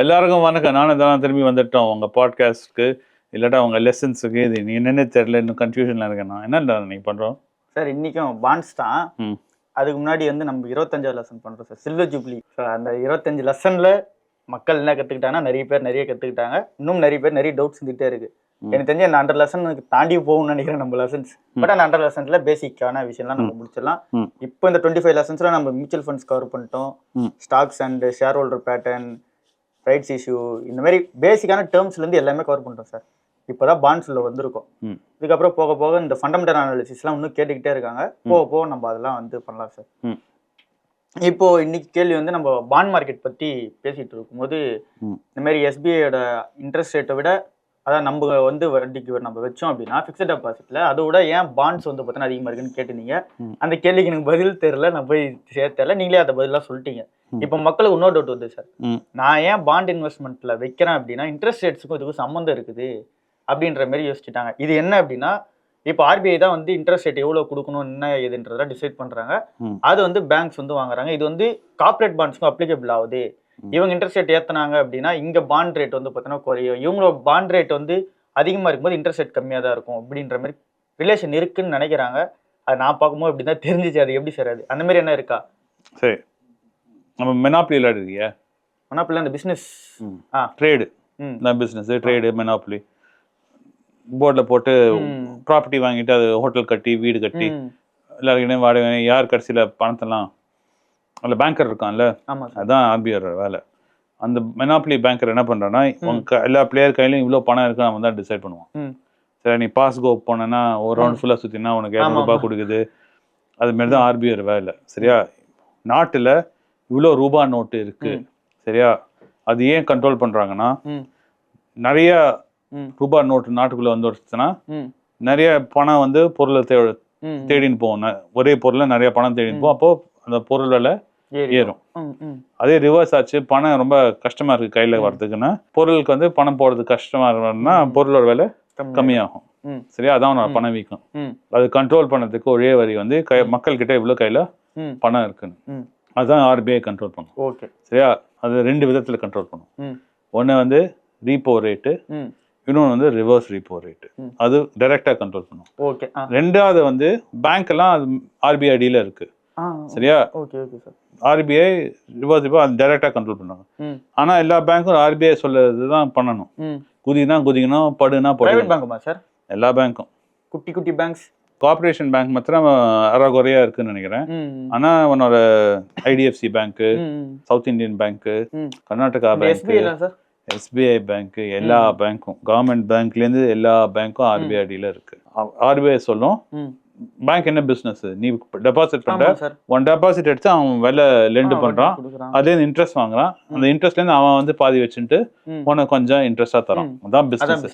எல்லாருக்கும் வணக்கம். நானும் தான் திரும்பி வந்துட்டோம். உங்க பாட்காஸ்ட்க்கு இல்லாட்டா உங்க லெசன்ஸுக்கு இது நீ என்னன்னே தெரியல. இன்னும் கன்ஃபியூஷன்ல இருக்கேன் நான். என்னடா நீ பண்றோம் சார் இன்னைக்கும் பாண்ட்ஸ் தான். அதுக்கு முன்னாடி வந்து நம்ம இருபத்தஞ்சாவது லெசன் பண்றோம் சார். சில்வர் ஜூப்ளி ஸோ அந்த இருபத்தஞ்சு லெசன்ல மக்கள் என்ன கத்துக்கிட்டாங்கன்னா நிறைய பேர் நிறைய கத்துக்கிட்டாங்க. இன்னும் நிறைய பேர் நிறைய டவுட்ஸ் இருந்துகிட்டே இருக்கு. ம். எனக்கு தெரிஞ்சு அந்த ஹண்ட்ரட் லெசனுக்கு தாண்டி போகும்னு நினைக்கிறேன் நம்ம லெசன்ஸ் பட் அந்த ஹண்ட்ரட் லெசன்ஸ்ல பேசிக்கான விஷயம்லாம் நம்ம முடிச்சிடலாம். இப்போ இந்த டுவெண்ட்டி ஃபைவ் லெசன்ஸ்ல நம்ம மியூச்சுவல் ஃபண்ட்ஸ் கவர் பண்ணிட்டோம். Stocks and share holder pattern rights issue இந்த மாதிரி பேசிக்கான டேர்ம்ஸ்ல இருந்து எல்லாமே கவர் பண்ணிட்டோம் சார் இப்போதான் பாண்ட்ஸ் உள்ள வந்திருக்கோம். இதுக்கப்புறம் போக போக இந்த ஃபண்டமெண்டல் அனாலிசிஸ்லாம் இன்னும் கேட்டுக்கிட்டே இருக்காங்க போக போக நம்ம அதெல்லாம் வந்து பண்ணலாம் சார். இப்போ இன்னைக்கு கேள்வி வந்து நம்ம பாண்ட் மார்க்கெட் பத்தி பேசிட்டு இருக்கும்போது. இந்த மாதிரி எஸ்பிஐயோட இன்ட்ரெஸ்ட் ரேட்டை விட அதான் நம்ம வந்து வட்டிக்கு நம்ம வச்சோம் அப்படின்னா ஃபிக்ஸட் டெபாசிட்ல அதோட ஏன் பாண்ட்ஸ் வந்து பார்த்தீங்கன்னா அதிகமாக இருக்குன்னு கேட்டுனீங்க. அந்த கேள்விக்கு எனக்கு பதில் தெரியல நான் போய் சேர்த்தல நீங்களே அதை பதிலாக சொல்லிட்டீங்க. இப்போ மக்களுக்கு இன்னொரு டவுட் வருது சார். நான் ஏன் பாண்ட் இன்வெஸ்ட்மெண்ட்ல வைக்கிறேன் அப்படின்னா இன்ட்ரெஸ்ட் ரேட்ஸுக்கும் இதுக்கும் சம்மந்தம் இருக்குது அப்படின்ற மாதிரி யோசிச்சுட்டாங்க இது என்ன அப்படின்னா இப்போ ஆர்பிஐ தான் வந்து இன்ட்ரெஸ்ட் ரேட் எவ்வளோ கொடுக்கணும் என்ன ஏதுன்றதை டிசைட் பண்ணுறாங்க. அது வந்து பேங்க்ஸ் வந்து வாங்குறாங்க இது வந்து கார்ப்பரேட் பாண்ட்ஸ்க்கும் அப்ளிகபிள் ஆகுது. இவங்க இன்ட்ரெஸ்ட் ரேட் ஏத்துனாங்க அப்படின்னா இங்க பாண்ட் ரேட் வந்து பார்த்தீங்கன்னா குறையும். இவங்களோட பாண்ட் ரேட் வந்து அதிகமாக இருக்கும்போது இன்ட்ரெஸ்ட் ரேட் கம்மியாக தான் இருக்கும் அப்படின்ற மாதிரி ரிலேஷன் இருக்குன்னு நினைக்கிறாங்க. அது நான் பார்க்கும்போது அப்படி தான் தெரிஞ்சிச்சு. அது எப்படி சார் அது? அந்த மாதிரி என்ன இருக்கா? சரி. நம்ம மெனாப்ளி ஆனால் அப்படி அந்த பிஸ்னஸ். ஆ. ட்ரேடு தான் பிஸ்னஸ் ட்ரேடு மெனாப்ளி போர்டில் போட்டு. ப்ராப்பர்ட்டி வாங்கிட்டு அது ஹோட்டல் கட்டி வீடு கட்டி. எல்லாருக்கிட்டையும் வாடகை யார் கடைசியில் பணத்தெல்லாம் அதில் பேங்கர் இருக்கான்ல அதான் ஆர்பிஐ வேலை. அந்த மெனாப்ளி பேங்கர் என்ன பண்ணுறான்னா உங்க எல்லா பிளேயர் கையிலும் இவ்வளோ பணம் இருக்கு அவன் தான் டிசைட் பண்ணுவான். ம். சரி நீ பாஸ் கோ போனேன்னா ஒரு ரவுண்ட் ஃபுல்லாக சுற்றினா உனக்கு இரநூறுபா. கொடுக்குது. அது மாதிரி தான் ஆர்பிஐ வேலை சரியா? நாட்டில் இவ்வளோ ரூபா நோட்டு இருக்கு. சரியா? அது ஏன் கண்ட்ரோல் பண்ணுறாங்கன்னா நிறைய ரூபா நோட்டு நாட்டுக்குள்ளே வந்து வச்சுன்னா நிறைய பணம் வந்து பொருளை தேடின்னு போகும் ந- ஒரே பொருளை நிறைய பணம் தேடின்னு போகும் அப்போ அந்த பொருள் விலை ஏறி ஏறும் அதே ரிவர்ஸ் ஆச்சு. பணம் ரொம்ப கஷ்டமா இருக்கு கையில வர்றதுக்குன்னா. பொருளுக்கு வந்து பணம் போடுறது கஷ்டமா இருக்கணும்னா பொருளோட விலை கம்மி கம்மியாகும். சரியா? அதான் பணம் வீக்கம். அது கண்ட்ரோல் பண்ணதுக்கு ஒரே வரி வந்து கை மக்கள் கிட்ட இவ்வளவு கையில பணம் இருக்குன்னு. அதுதான் ஆர்பிஐ கண்ட்ரோல் பண்ணும். ஓகே. சரியா? அது ரெண்டு விதத்துல கண்ட்ரோல் பண்ணும். ம். ஒன்று வந்து ரீப்போ ரேட்டு இன்னொன்று வந்து ரிவர்ஸ் ரீப்போ ரேட்டு. அது டைரக்டா கண்ட்ரோல் பண்ணும். ஓகே. ரெண்டாவது வந்து பேங்க் எல்லாம் அது ஆர்பிஐ அடியில இருக்கு. ஆ சரியா? Okay okay sir. RBI reverse repo அது டைரக்டா கண்ட்ரோல் பண்ணுவாங்க. ஆனா எல்லா பேங்க்கும் ஆர்பிஐ சொல்றது தான் பண்ணணும். குதினா குதிக்கணும் படுனா படு பேங்க்குமா சார்? எல்லா பேங்க்கும் குட்டி குட்டி பேங்க்ஸ் கார்பரேஷன் பேங்க் மாத்திரம் அறகுறையா இருக்குன்னு நினைக்கிறேன். ஆனா உன்னோட ஐடிஎஃப்சி பேங்க்கு ம் சவுத் இந்தியன் பேங்க்கு ம். கர்நாடகா பேங்க் எஸ்பிஐ பேங்க் எல்லா பேங்க்கும் கவர்மெண்ட் பேங்க்லேருந்து எல்லா பேங்க்கும் ஆர்பிஐ அடியில் இருக்கு. ஆர்பிஐ சொல்லும். பேங்க் என்ன பிசினஸ் நீ டெபாசிட் பண்ற. ஒன் டெபாசிட் எடுத்து அவன் விலை லெண்டு பண்றான். அதுலேருந்து இன்ட்ரெஸ்ட் வாங்குறான். அந்த இன்ட்ரெஸ்ட்லேருந்து அவன் வந்து பாதி வச்சுட்டு. உனக்கு கொஞ்சம் இன்ட்ரெஸ்டா தரான். அதான் பிசினஸ்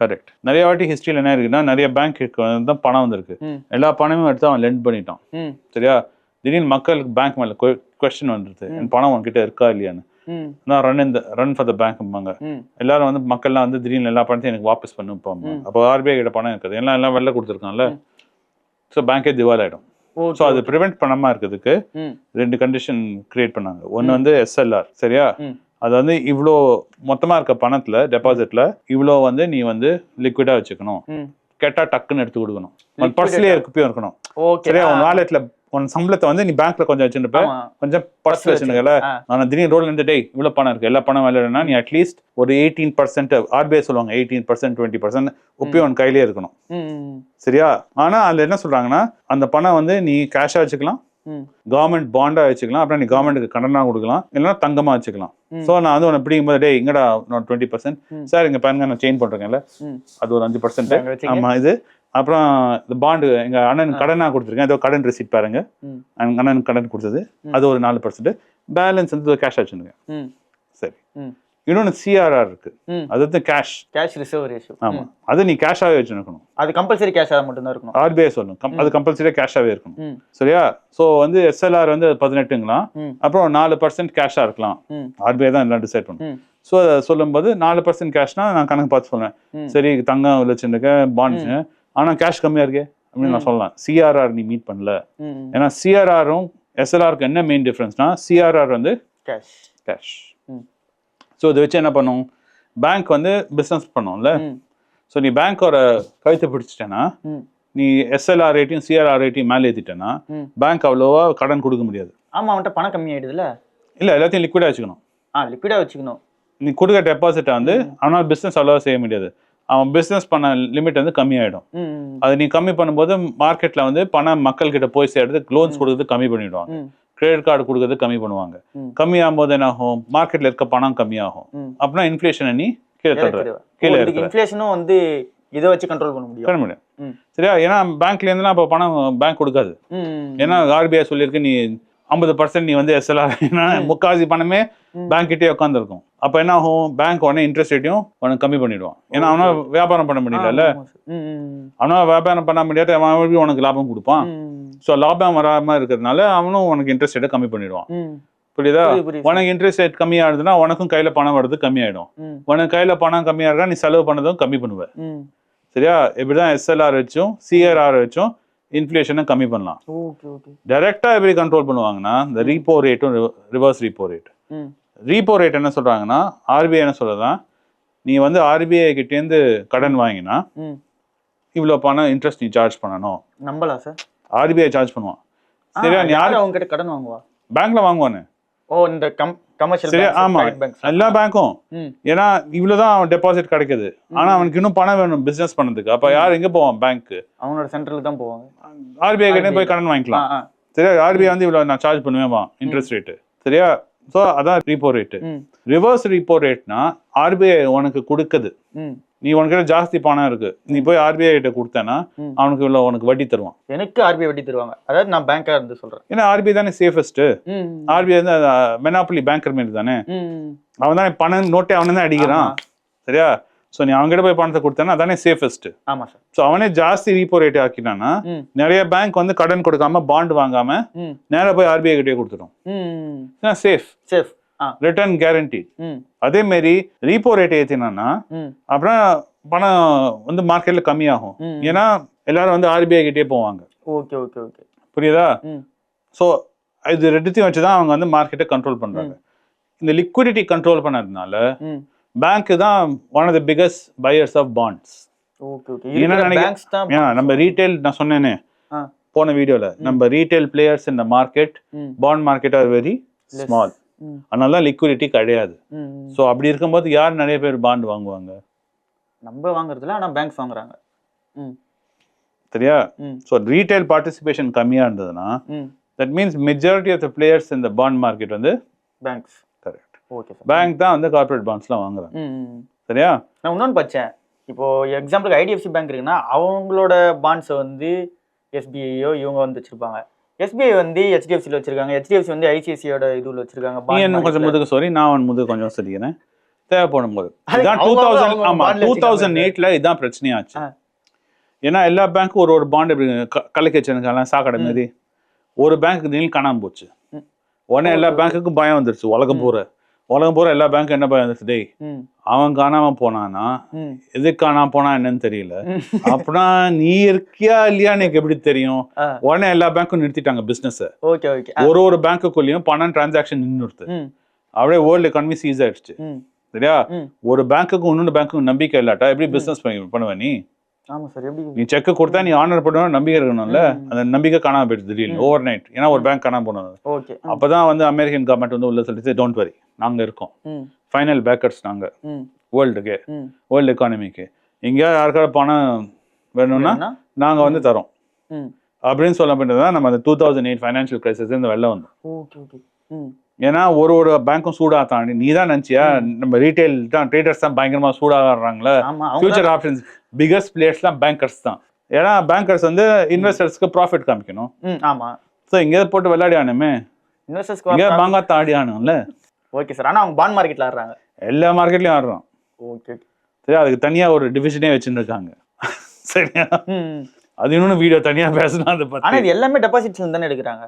கரெக்ட் நிறைய வாட்டி ஹிஸ்டரியில் என்ன இருக்குன்னா நிறைய பேங்க் தான் பணம் வந்திருக்கு. எல்லா பணமும் எடுத்து அவன் லெண்ட் பண்ணிட்டான். சரியா? திடீர்னு மக்களுக்கு பேங்க் மேல கொஸ்டின் வந்துருது. என் பணம் உன்கிட்ட இருக்கா இல்லையான்னு? நான் ரன் இந்த ரன் ஃபார் த பேங்க்பாங்க ம். எல்லாரும் வந்து மக்கள்லாம் வந்து திடீர்னு எல்லா பணத்தையும் எனக்கு வாபஸ் பண்ணுப்பாங்க அப்போ ஆர்பிஐ கிட்ட பணம் இருக்குது. எல்லாம் எல்லாம் வெளில கொடுத்துருக்கான்ல. ஸோ பேங்கே திவால் ஆயிடும் ஓகே ஸோ அது ப்ரிவெண்ட் பண்ணாம இருக்கிறதுக்கு ரெண்டு கண்டிஷன் கிரியேட் பண்ணாங்க. ஒன்று வந்து எஸ்எல்ஆர் சரியா? அது வந்து இவ்வளோ மொத்தமா இருக்க பணத்துல டெபாசிட்ல இவ்வளோ வந்து நீ வந்து லிக்விடா வச்சுக்கணும். ம். கேட்டா டக்குன்னு எடுத்து கொடுக்கணும். உன் பர்ஸ்லயே இருக்கப்பயும் இருக்கணும். ஓகே சரியா உன் வாலெட்ல உன் சம்பளத்தை வந்து நீ பேங்க்ல கொஞ்சம் வச்சுருப்ப கொஞ்சம் பர்ஸ்ல வச்சுருக்கல. ஆனா திடீர்னு ரோட்ல இருந்து டேய் இவ்வளவு பணம் இருக்கு. எல்லா பணம் விளையாடுனா நீ அட்லீஸ்ட் ஒரு எயிட்டீன் பர்சன்ட் ஆர்பிஐ சொல்லுவாங்க எயிட்டீன் பர்சன்ட் டுவெண்ட்டி பர்சன்ட் உப்பயும் உன் கையிலே இருக்கணும். சரியா? ஆனா அதுல என்ன சொல்றாங்கன்னா அந்த பணம் வந்து நீ கேஷா வச்சுக்கலாம். கவர்மெண்ட் பாண்டா வச்சுக்கலாம். அப்புறம் நீ கவர்மெண்ட்டுக்கு கடனா கொடுக்கலாம். இல்லைன்னா தங்கமா வச்சுக்கலாம். சோ நான் வந்து உன்னை பிடிக்கும்போது டேய் இங்கடா நான் டுவெண்ட்டி பர்சன்ட். சார் இங்க பாருங்க நான் சேஞ்ச் ம். அது ஒரு அஞ்சு பர்சன்ட். ஆமா இது அப்புறம் இந்த பாண்டு எங்க அண்ணன் கடனா கொடுத்துருக்கேன். ஏதோ கடன் ரெசிட் பாருங்க. ம். எங்க அண்ணன் கடன் கொடுத்தது. அது ஒரு நாலு பர்சன்ட் பேலன்ஸ் வந்து கேஷ் வச்சுருங்க ம். சரி. ம். இன்னொன்று சிஆர்ஆர் இருக்கு. அது வந்து கேஷ் கேஷ் ரிசர்வ் ரேஷியோ ஆமா. அது நீ கேஷாவே வச்சுருக்கணும். அது கம்பல்சரி கேஷாக மட்டும் தான் இருக்கணும். ஆர்பிஐ சொல்லணும். அது கம்பல்சரியா கேஷாவே இருக்கணும். சரியா? சோ வந்து எஸ்எல்ஆர் வந்து பதினெட்டுங்களாம். ம். அப்புறம் நாலு பர்சன்ட் கேஷா இருக்கலாம். ஆர்பிஐ தான் எல்லாம் டிசைட் பண்ணும். ஸோ சொல்லும்போது நாலு பர்சன்ட் கேஷ்னா நான் கணக்கு பார்த்து சொல்லுவேன் ம். சரி தங்கம் வச்சுருக்கேன் பாண்ட்ஸ் ஆனா கேஷ் கம்மியா இருக்கே அப்படின்னு நான் சொல்லலாம். சிஆர்ஆர் நீ மீட் பண்ணல. ஏன்னா சிஆர்ஆரும் எஸ்எல்ஆருக்கு என்ன மெயின் டிஃப்ரென்ஸ்னா சிஆர்ஆர் வந்து கேஷ் கேஷ் ஸோ இதை வச்சு என்ன பண்ணும்? பேங்க் வந்து பிஸ்னஸ் பண்ணும்ல. ஸோ நீ பேங்க்கோட கழுத்தை பிடிச்சிட்டேன்னா. நீ எஸ்எல்ஆர் ரேட்டையும் சிஆர்ஆர் ரேட்டையும் மேலே ஏற்றிட்டேன்னா. பேங்க் அவ்வளோவா கடன் கொடுக்க முடியாது. ஆமா அவன்கிட்ட பணம் கம்மி ஆயிடுதுல இல்லை எல்லாத்தையும் லிக்விடாக வச்சுக்கணும். ஆ லிக்விடா வச்சுக்கணும். நீ கொடுக்க டெபாசிட்டை வந்து அவனால் பிஸ்னஸ் அவ்வளோவா செய்ய முடியாது. அவன் பிஸ்னஸ் பண்ண லிமிட் வந்து கம்மியாயிடும். அது நீ கம்மி பண்ணும்போது மார்க்கெட்டில் வந்து பணம் மக்கள் கிட்ட போய் சேர்றது லோன்ஸ் கொடுக்கறது கம்மி பண்ணிடுவாங்க. ம், கிரெடிட் கார்டு கொடுக்கறது கம்மி பண்ணுவாங்க. கம்மியாகும் போது என்ன ஆகும்? மார்க்கெட்டில் இருக்க பணம் கம்மியாகும். அப்படின்னா இன்ஃப்ளேஷனை நீ கீழே தள்ளுற. கீழே இன்ஃப்ளேஷனும் வந்து இதை வச்சு கண்ட்ரோல் பண்ண முடியும். பண்ண முடியும். சரியா? ஏன்னா பேங்க்ல இருந்துலாம் அப்போ பணம் பேங்க் கொடுக்காது. ஏன்னா ஆர்பிஐ சொல்லியிருக்கு நீ ஐம்பது பர்சன்ட் நீ வந்து எஸ்எல்ஆர் முக்காவாசி பணமே. பேங்க் கிட்டே உட்காந்துருக்கும் அப்போ என்ன ஆகும் பேங்க் உடனே இன்ட்ரெஸ்ட் ரேட்டையும் உனக்கு கம்மி பண்ணிடுவான். ஏன்னா அவனா வியாபாரம் பண்ண முடியல அவனா வியாபாரம் பண்ண முடியாது அவன் உனக்கு லாபம் கொடுப்பான்? ஸோ லாபம் வராம இருக்கிறதுனால அவனும் உனக்கு இன்ட்ரெஸ்ட் ரேட்டை கம்மி பண்ணிடுவான். புரியுதா. உனக்கு இன்ட்ரெஸ்ட் ரேட் கம்மியாகுதுன்னா உனக்கும் கையில பணம் வர்றது கம்மியாயிடும். உனக்கு கையில பணம் கம்மியா இருக்கா நீ செலவு பண்ணதும் கம்மி பண்ணுவ. சரியா? இப்படிதான் எஸ்எல்ஆர் வச்சும் சிஆர்ஆர் வச்சும் இன்ஃப்ளேஷனை கம்மி பண்ணலாம். ஓகே ஓகே டைரக்டா எப்படி கண்ட்ரோல் பண்ணுவாங்கன்னா இந்த ரீப்போ ரேட்டும் ரிவர்ஸ் ரீப்போ ரேட் ம். ரீப்போ ரேட் என்ன சொல்றாங்கன்னா ஆர்பிஐ என்ன சொல்றதுன்னா நீ வந்து ஆர்பிஐ கிட்டேருந்து கடன் வாங்கினா இவ்வளோ பணம் இன்ட்ரெஸ்ட் நீ சார்ஜ் பண்ணணும். நம்பலாம் சார் ஆர்பிஐ சார்ஜ் பண்ணுவான். சரியா? நீ யார் அவங்க கிட்ட கடன் வாங்குவா? பேங்க்ல வாங்குவானு. ஓ இந்த கம் கமர்ஷியல் ஆமா. எல்லா பேங்க்கும் ஏன்னா இவ்வளவுதான் அவன் டெபாசிட் கிடைக்குது. ஆனா அவனுக்கு இன்னும் பணம் வேணும் பிசினஸ் பண்ணதுக்கு. அப்ப யார் எங்க போவான்? பேங்க் அவனோட சென்டருக்கு தான் போவாங்க. ஆர்பிஐ கிட்டே போய் கடன் வாங்கிக்கலாம். சரியா? ஆர்பிஐ வந்து இவ்வளவு நான் சார்ஜ் பண்ணுவேன் இன்ட்ரெஸ்ட் ரேட்டு சரியா? ஸோ அதான் ரீப்போ ரேட்டு ரிவர்ஸ் ரீப்போ ரேட்னா ஆர்பிஐ உனக்கு கொடுக்குது. நீ உனக்கிட்ட ஜாஸ்தி பணம் இருக்கு. நீ போய் ஆர்பிஐ கிட்ட கொடுத்தேன்னா ம். அவனுக்கு இவ்வளவு உனக்கு வட்டி தருவான். எனக்கு ஆர்பிஐ வட்டி தருவாங்க. அதாவது நான் பேங்க்கா இருந்து சொல்றேன். ஏன்னா ஆர்பிஐ தானே சேஃபஸ்ட் ஆர்பிஐ வந்து மெனாப்புலி பேங்கர் மாரி தானே? அவன் தான் பணம் நோட்டே அவனை தான் அடிக்கிறான். சரியா? ஸோ நீ அவங்ககிட்ட போய் பணத்தை கொடுத்தேன்னா அதானே சேஃபஸ்ட் ஆமா சார் ஸோ அவனே ஜாஸ்தி ரீப்போ ரேட் ஆக்கினான்னா ம். நிறைய பேங்க் வந்து கடன் கொடுக்காம பாண்ட் வாங்காம ம். நேரா போய் ஆர்பிஐ கிட்டே கொடுத்துரும் ம் சேஃப் சேஃப் ரிட்டர்ன் கேரண்டி அதே மாரி ரீப்போ ரேட் ம். அப்புறம் பணம் வந்து மார்க்கெட்ல கம்மியாகும். ஏன்னா எல்லாரும் வந்து ஆர்பிஐ கிட்டே போவாங்க. Okay okay okay. புரியுதா? ஸோ இது ரெண்டுத்தையும் வச்சு தான் அவங்க வந்து மார்க்கெட்டை கண்ட்ரோல் பண்றாங்க. இந்த லிக்விடிட்டி கண்ட்ரோல் பண்ணதுனால பேங்க் தான் one of the biggest buyers of bonds நம்ம ரீட்டைல் நான் சொன்னேனே போன வீடியோல. நம்ம ரீட்டைல் பிளேயர்ஸ் இந்த market bond market are very. Small அதனால தான் லிக்விடிட்டி கிடையாது ஸோ அப்படி இருக்கும்போது யார் நிறைய பேர் பாண்ட் வாங்குவாங்க? நம்ம வாங்குறதுல ஆனா பேங்க்ஸ் வாங்குறாங்க. சரியா? ஸோ ரீட்டைல் பார்ட்டிசிபேஷன் கம்மியாக இருந்ததுன்னா that means majority of the players இந்த பாண்ட் மார்க்கெட் வந்து பேங்க்ஸ் கரெக்ட் ஓகே பேங்க் தான் வந்து கார்ப்பரேட் பாண்ட்ஸ்லாம் வாங்குறாங்க. சரியா? நான் இன்னொன்று படித்தேன் இப்போ எக்ஸாம்பிளுக்கு ஐடிஎஃப்சி பேங்க் இருக்குன்னா அவங்களோட பாண்ட்ஸை வந்து எஸ்பிஐயோ இவங்க வந்து வச்சிருப்பாங்க. எஸ்பிஐ வந்து ஹெச்டிஎஃப்சியில் வச்சிருக்காங்க ஹெச்டிஎஃப்சி வந்து ஐசிஐசியோட இதுல வச்சிருக்காங்க நீ என்ன கொஞ்சம். முதுகு சாரி நான் அவன் முதுகு கொஞ்சம் சொல்லிக்கிறேன் தேவைப்படும் போது இதான் டூ தௌசண்ட் ஆமா டூ. தௌசண்ட் எயிட்ல இதான் பிரச்சனையாச்சு. ஏன்னா எல்லா பேங்க்கும் ஒரு ஒரு பாண்ட் எப்படி கலைக்கச்சனுக்கெல்லாம் சாக்கடை ம். மாரி ஒரு பேங்க் நீல் காணாம போச்சு. உடனே எல்லா. பேங்க்குக்கும் பயம் வந்துருச்சு உலகம் பூரா உலகம் பூரா எல்லா பேங்க்கும் என்ன பயம் வந்துருச்சு டேய் அவன் காணாம போனானா? எதுக்கு காணாம போனா என்னன்னு தெரியல. அப்படின்னா நீ இருக்கியா இல்லையா எனக்கு எப்படி தெரியும்? உடனே எல்லா பேங்க்கும் நிறுத்திட்டாங்க பிசினஸ் ஒரு ஒரு பேங்க்குள்ளேயும் பணம் டிரான்சாக்ஷன் நின்றுடுது அப்படியே வேர்ல்டு எக்கானமி சீஸ் ஆயிடுச்சு. சரியா? ஒரு பேங்க்குக்கும் இன்னொன்று பேங்க்குக்கும் நம்பிக்கை இல்லாட்டா எப்படி பிசினஸ் பண்ணுவ நீ? ஆமா சார் எப்படி? நீ செக் கொடுத்தா நீ ஆனர் பண்ணணும் நம்பிக்கை இருக்கணும்ல. அந்த நம்பிக்கை காணாம போயிடுது திடீர்னு. ஓவர் நைட் ஏன்னா ஒரு பேங்க் காணாம போனது. ஓகே அப்பதான் வந்து அமெரிக்கன் கவர்மெண்ட் வந்து உள்ள சொல்லிட்டு டோன்ட் வரி நாங்க இருக்கோம். ஃபைனல் பேக்கர்ஸ் நாங்க. வேர்ல்டுக்கு வேர்ல்டு எக்கானமிக்கு எங்கேயாவது யாருக்காவது பணம் வேணும்னா? நாங்க வந்து தரோம். அப்படின்னு சொல்ல தான் நம்ம அந்த two thousand eight financial crisis இந்த வெளில வந்தோம் ஏன்னா ஒரு ஒரு பேங்க்கும் சூடா தாண்டி நீ தான் நினச்சியா? நம்ம ரீட்டைல் தான் ட்ரேடர்ஸ் தான் பயங்கரமா சூடாகிறாங்களே? ஃபியூச்சர் ஆப்ஷன்ஸ் பிகஸ்ட் பிளேயர்ஸ்லாம் பேங்கர்ஸ் தான் ஏன்னா பேங்கர்ஸ் வந்து இன்வெஸ்டர்ஸ்க்கு ப்ராஃபிட் காமிக்கணும். ம் ஆமா. ஸோ எங்கேயாவது போட்டு விளையாடி ஆனுமே இன்வெஸ்டர்ஸ்க்கு எங்கேயாவது ஆடி ஆனும்ல ஓகே சார் ஆனா அவங்க பாண்ட் மார்க்கெட்ல ஆடுறாங்க. எல்லா மார்க்கெட்லயும் ஆடுறோம். ஓகே சரி அதுக்கு தனியா ஒரு டிவிஷனே வச்சுருக்காங்க சரியா? அது இன்னொன்று வீடியோ தனியா பேசணும் அதை ஆனா பத்தி. இது எல்லாமே டெபாசிட்ஸ்ல தானே எடுக்கிறாங்க?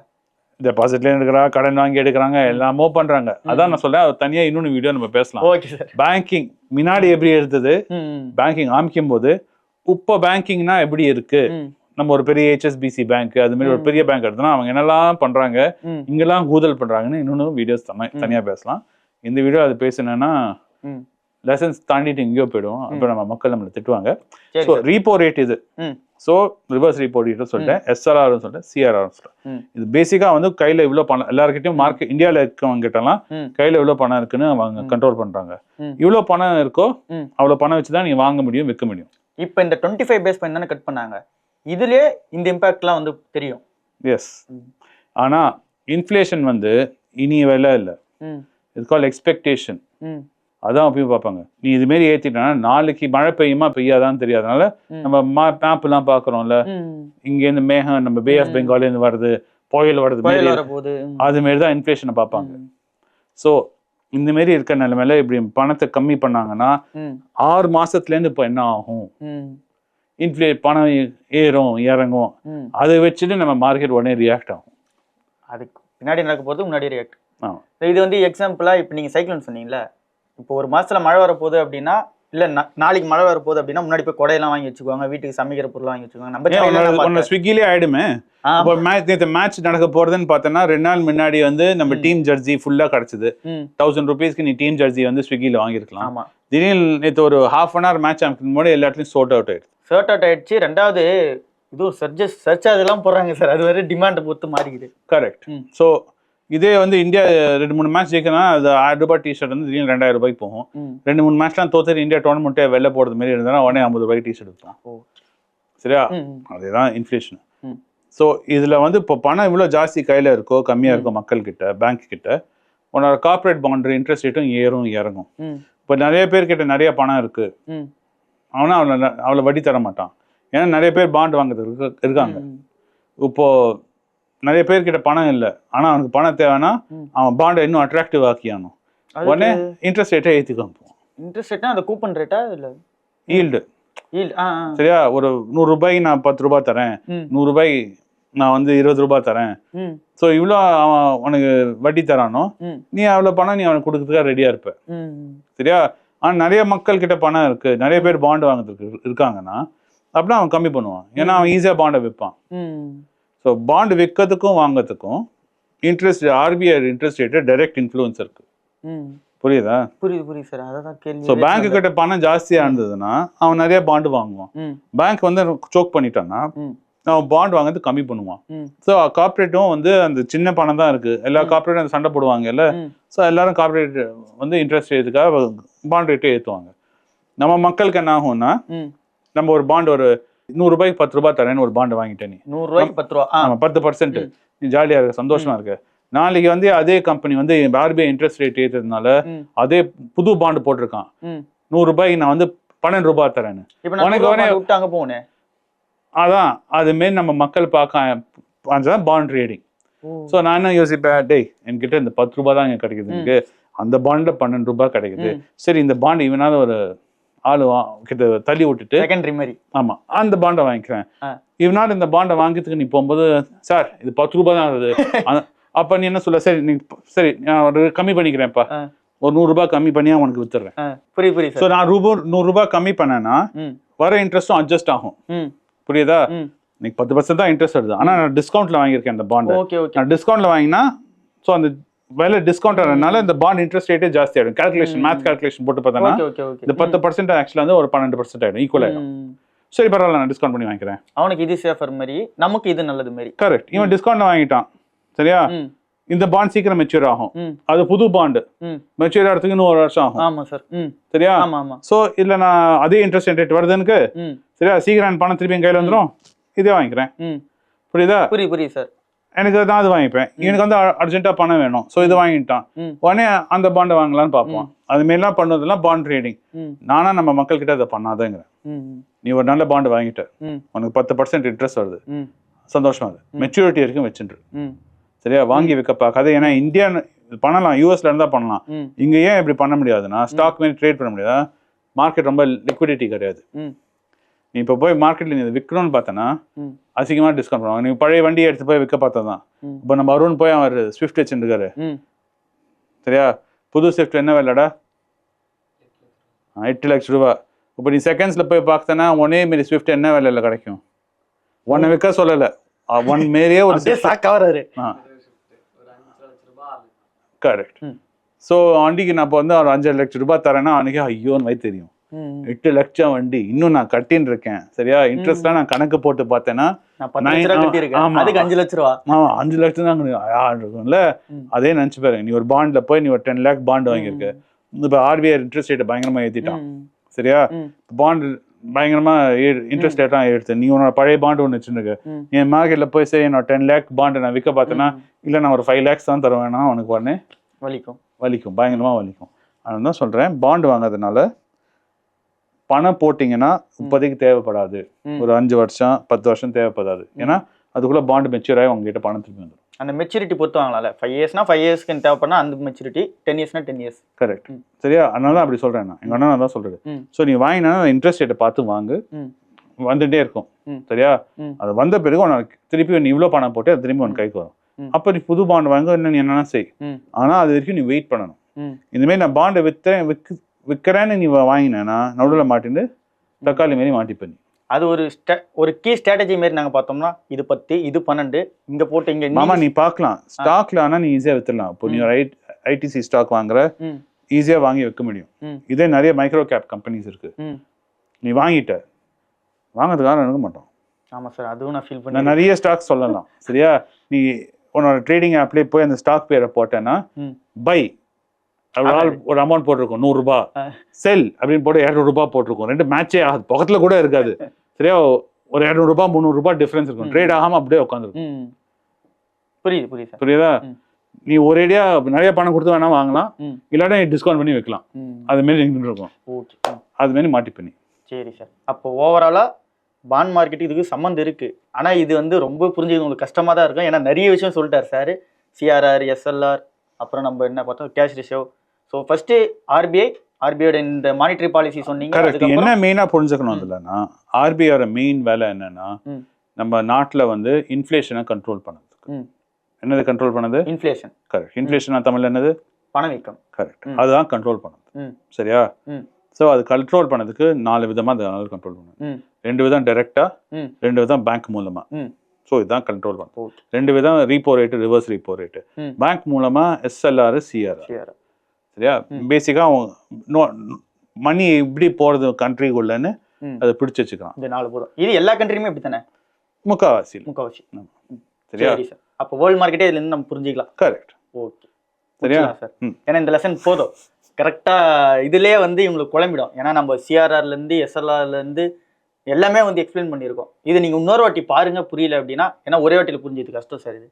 டெபாசிட்ல எடுக்கிறா கடன் வாங்கி எடுக்கிறாங்க எல்லாமோ பண்றாங்க. அதான் நான் சொல்றேன். அது தனியா இன்னொன்று வீடியோ நம்ம பேசலாம். ஓகே சார் பேங்கிங் முன்னாடி எப்படி எடுத்தது? பேங்கிங் ஆரம்பிக்கும் போது இப்போ பேங்கிங்னா எப்படி இருக்கு? நம்ம ஒரு பெரிய ஹெச்எஸ்பிசி பேங்க் அது மாதிரி ஒரு. பெரிய பேங்க் எடுத்தோம்னா அவங்க என்னெல்லாம் பண்றாங்க? இங்கெல்லாம் கூதல் பண்றாங்கன்னு இன்னொன்று வீடியோஸ் தனியா பேசலாம். இந்த வீடியோ அது பேசுனேன்னா லெசன்ஸ் தாண்டிட்டு எங்கேயோ போயிடும் அப்புறம் நம்ம மக்கள் நம்மளை திட்டுவாங்க. ஸோ ரீப்போ ரேட் இது. ஸோ ரிவர்ஸ் ரீப்போ ரேட்டும் சொல்லிட்டேன். எஸ்ஆர்ஆர் சொல்லிட்டேன். சிஆர்ஆர் சொல்லிட்டேன். இது பேசிக்கா வந்து கையில இவ்வளவு பணம் எல்லாருக்கிட்டையும் மார்க்கெட் இந்தியாவில் இருக்கவங்க கிட்டலாம் ம். கையில இவ்வளவு பணம் இருக்குன்னு அவங்க கண்ட்ரோல் பண்றாங்க. ம். இவ்வளவு பணம் இருக்கோ ம். அவ்வளவு பணம் வச்சு தான் நீங்க வாங்க முடியும் விற்க முடியும். இப்போ இந்த டுவெண்ட்டி ஃபைவ் பேஸ் தானே கட் பண்ணாங்க. இதுலயே இந்த இம்பாக்ட்லாம் வந்து தெரியும். எஸ் ஆனா இன்ஃப்ளேஷன் வந்து இனி விலை இல்லை. இது கால் எக்ஸ்பெக்டேஷன் அதான் அப்பயும் பார்ப்பாங்க. நீ இது மாரி ஏத்திட்டனா நாளைக்கு மழை பெய்யுமா பெய்யாதான்னு தெரியாதனால ம். நம்ம மேப்லாம் பார்க்குறோம்ல. ம். இங்கேருந்து மேகம் நம்ம பே ஆஃப் பெங்காலேருந்து வருது புயல் வருது புயல் மாரி வரப்போகுது. ம். அது மாரி தான் இன்ஃப்ளேஷனை பார்ப்பாங்க. ம். ஸோ இந்த மாரி இருக்க நிலைமையில இப்படி பணத்தை கம்மி பண்ணாங்கன்னா ம். ஆறு மாசத்துலேருந்து இப்போ என்ன ஆகும்? ம். இன்ஃப்ளே பணம் ஏறும் இறங்கும். ம். அதை வச்சுட்டு நம்ம மார்க்கெட் உடனே ரியாக்ட் ஆகும். அதுக்கு பின்னாடி நடக்க போகிறது முன்னாடி ரியாக்ட் இது வந்து எக்ஸாம்பிளா இப்போ நீங்க சைக்ளோன் சொன்னீங்கல்ல? இப்போ ஒரு மாசத்துல மழை வரப்போகுது அப்படின்னா இல்ல நாளைக்கு மழை வரப்போகுது அப்படின்னா முன்னாடி போய் கொடையெல்லாம் வாங்கி வச்சுக்குவாங்க வீட்டுக்கு சமைக்கிற பொருள் வாங்கி வச்சுக்குவாங்க. நம்ம பார்த்தேன். ஸ்விக்கிலே இப்போ மேட்ச் நேற்று மேட்ச் நடக்க போறதுன்னு பார்த்தோன்னா ரெண்டு நாள் முன்னாடி வந்து நம்ம டீம் ஜெர்சி ஃபுல்லா கிடைச்சது. தௌசண்ட் ருபீஸ்க்கு நீ டீம் ஜெர்சி வந்து ஸ்விக்கியில் வாங்கியிருக்கலாம். ஆமா. திடீர்னு நேற்று ஒரு ஹாஃப் அன் ஹவர் மேட்ச் அமைக்கும் போது எல்லா இடத்துலையும் சோட் அவுட் ஆயிடுது. ஷர்ட் அவுட் ஆயிடுச்சு. ரெண்டாவது இது சர்ஜஸ் சர்ச் அதெல்லாம் போடுறாங்க சார். அது வரை டிமாண்டை பொறுத்து மாறிக்குது. கரெக்ட். ஸோ இதே வந்து இந்தியா ரெண்டு மூணு மேட்ச் ஜெயிக்கணும் அது ஆயிரம் ரூபாய் டிஷர்ட் வந்து திடீர்னு ரெண்டாயிரம் ரூபாய்க்கு போகும். ரெண்டு மூணு மேட்ச்லாம் தோத்துட்டு இந்தியா டோர்னமெண்ட்டே வெளில போகிறது மாதிரி இருந்தால் உடனே ஐம்பது ரூபாய்க்கு டிஷர்ட் எடுப்போம் ஓ. சரியா? அதுதான் இன்ஃப்ளேஷன் ஸோ இதில் வந்து இப்போ பணம் இவ்வளோ ஜாஸ்தி கையில் இருக்கோ கம்மியாக இருக்கோ மக்கள் கிட்ட பேங்க் கிட்ட உன்னோட கார்ப்பரேட் பவுண்டரி இன்ட்ரெஸ்ட் ரேட்டும் ஏறும் இறங்கும். இப்போ நிறைய பேர்கிட்ட நிறைய பணம் இருக்கு. ம். அவனா அவனை அவ்வளோ வட்டி தர மாட்டான் ஏன்னா நிறைய பேர் பாண்ட் வாங்குறது இருக்க- இருக்காங்க. ம். நிறைய பேர்கிட்ட பணம் இல்லை. ஆனால் அவனுக்கு பணம் தேவைன்னா. அவன் பாண்டை இன்னும் அட்ராக்டிவ் ஆக்கியானும் உடனே இன்ட்ரெஸ்ட் ரேட்டை ஏற்றிக்காம போவான் இன்ட்ரெஸ்ட் ரேட்னா அந்த கூப்பன் ரேட்டா இல்ல? ஈல்டு சரியா? ஒரு நூறு ரூபாய்க்கு நான் பத்து ரூபாய் தரேன். நூறு ரூபாய் நான் வந்து இருபது ரூபாய் தரேன். ஸோ இவ்வளோ அவன் உனக்கு வட்டி தரானோ நீ அவ்வளோ பணம் நீ அவனுக்கு கொடுக்கறதுக்காக ரெடியாக இருப்ப. சரியா? ஆனால் நிறைய மக்கள் கிட்ட பணம் இருக்கு. நிறைய பேர் பாண்டு வாங்குறதுக்கு இருக்காங்கன்னா அப்படின்னா அவன் கம்மி பண்ணுவான். ஏன்னா அவன் ஈஸியாக பாண்டை விற்பான். ஸோ பாண்டு விற்கிறதுக்கும் வாங்குறதுக்கும் interest RBI interest rate direct influence இருக்கு. புரியுதா? புரியுது புரியுது சார். அதை தான் கேள்வி ஸோ பேங்க்கு கிட்ட பணம் ஜாஸ்தியா இருந்ததுன்னா அவன் நிறைய பாண்டு வாங்குவான். பேங்க் வந்து சோக் பண்ணிட்டான்னா அவன் பாண்ட் வாங்குறது கம்மி பண்ணுவான். ஸோ கார்ப்பரேட்டும் வந்து அந்த சின்ன பணம் தான் இருக்கு. எல்லா கார்ப்பரேட்டும் அந்த சண்டை போடுவாங்க இல்ல ம். ஸோ எல்லாரும் கார்ப்பரேட் வந்து இன்ட்ரெஸ்ட் ரேட்டுக்காக பாண்ட் ரேட்டை ஏற்றுவாங்க நம்ம மக்களுக்கு என்ன ஆகும்னா நம்ம ஒரு பாண்ட் ஒரு நூறு ரூபாய்க்கு பத்து ரூபாய் தரேன்னு ஒரு பாண்டு வாங்கிட்டே நீ. நூறு ரூபாய்க்கு பத்து ரூபா. பத்து பர்சன்ட் நீ ஜாலியா இருக்க சந்தோஷமா இருக்க நாளைக்கு வந்து அதே கம்பெனி வந்து ஆர்பிஐ இன்ட்ரெஸ்ட் ரேட் ஏற்றதுனால அதே புது பாண்டு போட்டிருக்கான். நூறு ரூபாய்க்கு நான் வந்து பன்னெண்டு ரூபாய் தரேன்னு. உனக்கு உடனே- ரூபாய் விட்டு அங்க போனேன். அதான் அது மாரி நம்ம மக்கள் பார்க்க அதுதான் பாண்ட் ட்ரேடிங் ஓ. ஸோ நான் என்ன யோசிப்பேன்? டேய் என்கிட்ட இந்த பத்து ரூபாய் தான் இங்க கிடைக்குது எனக்கு. அந்த பாண்ட்ல பன்னெண்டு ரூபாய் கிடைக்குது. சரி இந்த பாண்ட் இவனால ஒரு ஆளு கிட்ட தள்ளி விட்டுட்டு செகண்டரி மாதிரி. ஆமா அந்த பாண்டை வாங்கிக்கிறேன். இவனால இந்த பாண்டை வாங்கிக்கிறதுக்கு நீ போகும்போது சார் இது பத்து ரூபாய் தான் ஆகுது அப்ப நீ என்ன சொல்ல சரி நீ சரி நான் ஒரு கம்மி பண்ணிக்கிறேன்ப்பா ஒரு நூறு ரூபாய் கம்மி பண்ணி உனக்கு வித்துறேன். புரியுது புரியுது ஸோ நான் ரூபா நூறு ரூபாய் கம்மி பண்ணேன்னா வர இன்ட்ரெஸ்ட்டும் அட்ஜஸ்ட் ஆகும். புரியுதா? இன்னைக்கு பத்து பர்சன்ட் தான் இன்ட்ரெஸ்ட் வருது ஆனா நான் டிஸ்கவுண்ட்ல வாங்கியிருக்கேன் அந்த பாண்ட் நான் டிஸ்கவுண்ட்ல வாங்கினா ஸோ அந்த விலை டிஸ்கவுண்ட் ஆகிறதுனால இந்த பாண்ட் இன்ட்ரெஸ்ட் ரேட்டே ஜாஸ்தி ஆயிடும். கால்குலேஷன் மேத் கால்குலேஷன் போட்டு பார்த்தோன்னா இந்த பத்து பர்சன்ட் ஆக்சுவலாக வந்து ஒரு பன்னெண்டு பர்சன்ட் ஆயிடும் ஈக்குவல் ஆயிடும். சரி பரவாயில்ல நான் டிஸ்கவுண்ட் பண்ணி வாங்கிக்கிறேன். அவனுக்கு இது சேஃபர் மாதிரி நமக்கு இது நல்லது மாதிரி கரெக்ட் இவன் டிஸ்கவுண்ட்ல வாங்கிட்டான். சரியா? இந்த பாண்ட் சீக்கிரம் மெச்சூர் ஆகும். அது புது பாண்டு மெச்சூர் ஆகிறதுக்கு இன்னும் ஒரு வருஷம் ஆகும். ஆமா சார் சரியா? ஆமா ஆமா. ஸோ இதுல நான் அதே இன்ட்ரெஸ்ட் ரேட் வருது எனக்கு சரியா? சீக்கிரம் பணம் திருப்பி என் கையில் வந்துடும் இதே வாங்கிக்கிறேன். புரியுதா? புரியுது புரியுது சார் எனக்கு தான் அது வாங்கிப்பேன். எனக்கு வந்து அர்ஜென்ட்டாக பணம் வேணும். ஸோ இது வாங்கிட்டான். உடனே அந்த பாண்டை வாங்கலாம்னு பார்ப்போம் அது மாரிலாம் பண்ணதெல்லாம் பாண்ட் ட்ரேடிங் நானா நம்ம மக்கள் கிட்ட அதை பண்ணாதேங்கிறேன். நீ ஒரு நல்ல பாண்டு வாங்கிட்ட. உனக்கு பத்து பர்சன்ட் இன்ட்ரெஸ்ட் வருது. சந்தோஷமா இருக்கு மெச்சூரிட்டி வரைக்கும் வச்சுட்டு சரியா? வாங்கி வைக்க பார்க்காத ஏன்னா இந்தியா பண்ணலாம். யூஎஸ்ல இருந்தா பண்ணலாம். இங்க ஏன் இப்படி பண்ண முடியாதுன்னா ஸ்டாக் மாதிரி ட்ரேட் பண்ண முடியாதா. மார்க்கெட் ரொம்ப லிக்விடிட்டி கிடையாது. நீ இப்போ போய் மார்க்கெட்ல நீ விற்கணும்னு பார்த்தனா ம். அசிங்கமா டிஸ்கவுண்ட் பண்ணுவாங்க நீ பழைய வண்டி எடுத்து போய் விற்க பார்த்தா தான். இப்போ நம்ம அருண் போய் அவர் ஸ்விஃப்ட் வச்சுருக்காரு சரியா? புது ஸ்விஃப்ட் என்ன விலைடா? எட்டு லட்ச ரூபா. இப்போ நீ செகண்ட்ஸ்ல போய் பார்த்தனா ஒன்னே மாரி ஸ்விஃப்ட் என்ன விலையில கிடைக்கும்? ஒன்னை விற்க சொல்லலை. ஒன் மாரியே ஒரு கரெக்ட் ஸோ வண்டிக்கு நான் இப்போ வந்து ஒரு அஞ்சு லட்சம் ரூபாய் தரேன்னா அவனுக்கு ஐயோன்னு வயிறு தெரியும். எட்டு லட்சம் வண்டி. இன்னும் நான் கட்டின்னு இருக்கேன் சரியா இன்ட்ரெஸ்ட்லாம் நான் கணக்கு போட்டு பார்த்தேன்னா அஞ்சு லட்ச ரூபா. ஆமா அஞ்சு லட்சம் தான் இருக்கும்ல. அதே நினச்சி பாருங்க. நீ ஒரு பாண்ட்ல போய் நீ ஒரு டென் லேக் பாண்ட் வாங்கியிருக்க. இப்போ ஆர்பிஐ இன்ட்ரெஸ்ட் ரேட்டை பயங்கரமா ஏற்றிட்டான் ம். சரியா. பாண்ட் பயங்கரமா இன்ட்ரெஸ்ட் ரேட்டாக எடுத்து நீ உன்னோட பழைய பாண்ட் ஒன்று வச்சுருக்க. என் மார்க்கெட்ல போய் சரி என்னோட டென் லேக் பாண்ட் நான் விற்க பார்த்தேன்னா இல்லை நான் ஒரு ஃபைவ் லேக்ஸ் தான் தருவேன்னா உனக்கு உடனே வலிக்கும். வலிக்கும். பயங்கரமா வலிக்கும். அதனால தான் சொல்றேன். பாண்ட் வாங்குறதுனால பணம் போட்டிங்கன்னா இப்போதைக்கு தேவைப்படாது. ஒரு அஞ்சு வருஷம் பத்து வருஷம் தேவைப்படாது ஏன்னா அதுக்குள்ள பாண்ட் மெச்சூர் ஆகி உங்ககிட்ட பணம் திருப்பி வந்துடும் அந்த மெச்சூரிட்டி பொறுத்து வாங்கலாம்ல ஃபைவ் இயர்ஸ்னா ஃபைவ் இயர்ஸ்க்கு தேவைப்படனா அந்த மெச்சூரிட்டி டென் இயர்ஸ்னா டென் இயர்ஸ் கரெக்ட். சரியா அதனால தான் அப்படி சொல்றேன் நான் எங்க அண்ணன் தான் சொல்றது ம். ஸோ நீ வாங்கினா இன்ட்ரெஸ்ட் ரேட்டை பார்த்து வாங்கு. வந்துட்டே இருக்கும். சரியா. அது வந்த பிறகு உனக்கு திருப்பி நீ இவ்வளோ பணம் போட்டு அது திரும்பி உனக்கு கைக்கு வரும். அப்போ நீ புது பாண்ட் வாங்க இன்னும் நீ என்னன்னா செய். ஆனா அது வரைக்கும் நீ வெயிட் பண்ணணும். இனிமேல் நான் பாண்டை விற்றேன் விற்கு விற்கிறேன்னு நீ வாங்கினேன்னா நடுவில் மாட்டிட்டு தக்காளி மாரி மாட்டிப்ப நீ அது ஒரு ஸ்ட- ஒரு கீ ஸ்ட்ராட்டஜி மாரி நாங்க பார்த்தோம்னா இது பத்து இது பன்னெண்டு இங்க போட்டு இங்க மாமா நீ பார்க்கலாம் ஸ்டாக்ல ஆனா நீ ஈஸியா வித்துடலாம். இப்போ நீ ஒரு ஐடிசி ஸ்டாக் வாங்குற ம். ஈஸியா வாங்கி வைக்க முடியும். இதே நிறைய மைக்ரோ கேப் கம்பெனிஸ் இருக்கு. நீ வாங்கிட்ட. வாங்குறதுக்காக எடுக்க மாட்டோம். ஆமா சார் அதுவும் நான் ஃபீல் நான் பண்ணி நிறைய ஸ்டாக் சொல்லலாம். சரியா? நீ உன்னோட ட்ரேடிங் ஆப்லேயே போய் அந்த ஸ்டாக் பேரை போட்டேன்னா. பை ஒரு ஆள் ஒரு அமௌண்ட் போட்டிருக்கும் நூறுரூபா. செல் அப்படின்னு போட்டு இரநூறுபா போட்டிருக்கும். ரெண்டு மேட்சே ஆகாது பக்கத்துல கூட இருக்காது. சரியா? ஒரு இரநூறுபா முந்நூறுபா டிஃபரன்ஸ் இருக்கும். ட்ரேட் ஆகாம அப்படியே உட்காந்துருக்கும். புரியுது புரியுது புரியுதா. நீ ஒரேடியா நிறைய பணம் கொடுத்து வேணா வாங்கலாம். இல்லாட்டா நீ டிஸ்கவுண்ட் பண்ணி வைக்கலாம். அது மாரி நின்று இருக்கும். ஓகே அது மாரி மாட்டி பண்ணி. சரி சார். அப்போ ஓவராலாக பாண்ட் மார்க்கெட் இதுக்கு சம்மந்தம் இருக்கு. ஆனா இது வந்து ரொம்ப புரிஞ்சுது உங்களுக்கு கஷ்டமா தான் இருக்கும். ஏன்னா நிறைய விஷயம் சொல்லிட்டார் சார். சிஆர்ஆர் எஸ்எல்ஆர் அப்புறம் நம்ம என்ன பார்த்தோம்? Cash reserve so first RBI ஆர்பிஐயோட இந்த மானிட்டரி பாலிசி சொன்னீங்க கரெக்ட் என்ன அதுக்கப்புறம் மெயினா புரிஞ்சுக்கணும் அதுலன்னா ஆர்பிஐயோட மெயின் வேலை என்னன்னா. நம்ம நாட்டுல வந்து இன்ஃப்ளேஷனை கண்ட்ரோல் பண்ணதுக்கு. என்னது கண்ட்ரோல் பண்ணது? இன்ஃப்ளேஷன் கரெக்ட் இன்ஃப்ளேஷன் தமிழ்ல என்னது? பணவீக்கம் கரெக்ட். அதுதான் கண்ட்ரோல் பண்ணுது. சரியா. ஸோ அது கண்ட்ரோல் பண்ணதுக்கு நாலு விதமா அது கண்ட்ரோல் பண்ணுது ம். ரெண்டு விதம் டைரக்டா ம். ரெண்டு விதம் பேங்க் மூலமா. ம். ஸோ இதுதான் கண்ட்ரோல் பண்ணுது. ஓகே ரெண்டு விதம் repo rate reverse repo rate. Bank மூலமா எஸ்எல்ஆர் சிஆர் சரியா? ம். பேசிக்கா மணி எப்படி போறது கண்ட்ரிக்குள்ளன்னு. அதை பிடிச்சு வச்சுக்கலாம் இந்த நாலு போதும் இது எல்லா கண்ட்ரியுமே இப்படி தானே முக்காவாசி. முக்கால்வாசி சரியா? சரி அப்போ வேர்ல்டு மார்க்கெட்டே இதுல இருந்து நம்ம புரிஞ்சுக்கலாம். கரெக்ட் ஓகே சரியா? சார். ஏன்னா இந்த லெசன் போதும். கரெக்டா இதுலயே வந்து இவங்களுக்கு குழம்பிடும். ஏன்னா நம்ம சிஆர்ஆர்ல இருந்து SLR ல இருந்து எல்லாமே வந்து எக்ஸ்பிளைன் பண்ணியிருக்கோம். இது நீங்க இன்னொரு வாட்டி பாருங்க புரியல அப்படின்னா ஏன்னா ஒரே வாட்டியில புரிஞ்சது கஷ்டம் சார் இது.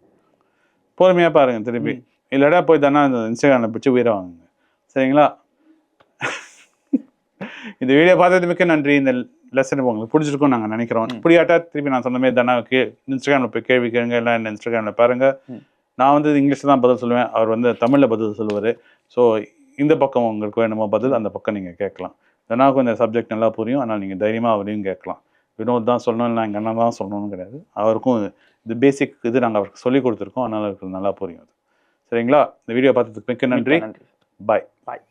பொறுமையா பாருங்க திருப்பி இல்லடா போய் தானே அந்த இன்ஸ்டாகிராம்ல பிடிச்சி உயிரை வாங்குங்க. சரிங்களா? இந்த வீடியோ பார்த்தது மிக்க நன்றி. இந்த லெசன் உங்களுக்கு பிடிச்சிருக்கும் நாங்க நினைக்கிறோம். ம். புரியாட்டா திருப்பி நான் சொன்ன மாதிரி தானாவுக்கு இன்ஸ்டாகிராம்ல போய் கேள்வி கேளுங்க என்ன இன்ஸ்டாகிராம்ல பாருங்க. ம். நான் வந்து இங்கிலீஷ்ல தான் பதில் சொல்லுவேன். அவர் வந்து தமிழ்ல பதில் சொல்லுவாரு. ஸோ இந்த பக்கம் உங்களுக்கு வேணுமோ பதில் அந்த பக்கம் நீங்க கேட்கலாம். தனாவுக்கும் இந்த சப்ஜெக்ட் நல்லா புரியும். ஆனால் நீங்க தைரியமா அவரையும் கேட்கலாம். வினோத் தான் சொல்லணும் இல்லை எங்கள் அண்ணன் தான் சொல்லணும்னு கிடையாது. அவருக்கும் இது பேசிக் இது நாங்கள் அவருக்கு சொல்லி கொடுத்துருக்கோம். அதனால அவருக்கு நல்லா புரியும் அது. சரிங்களா? இந்த வீடியோ பார்த்ததுக்கு மிக்க நன்றி. நன்றி பாய் பாய்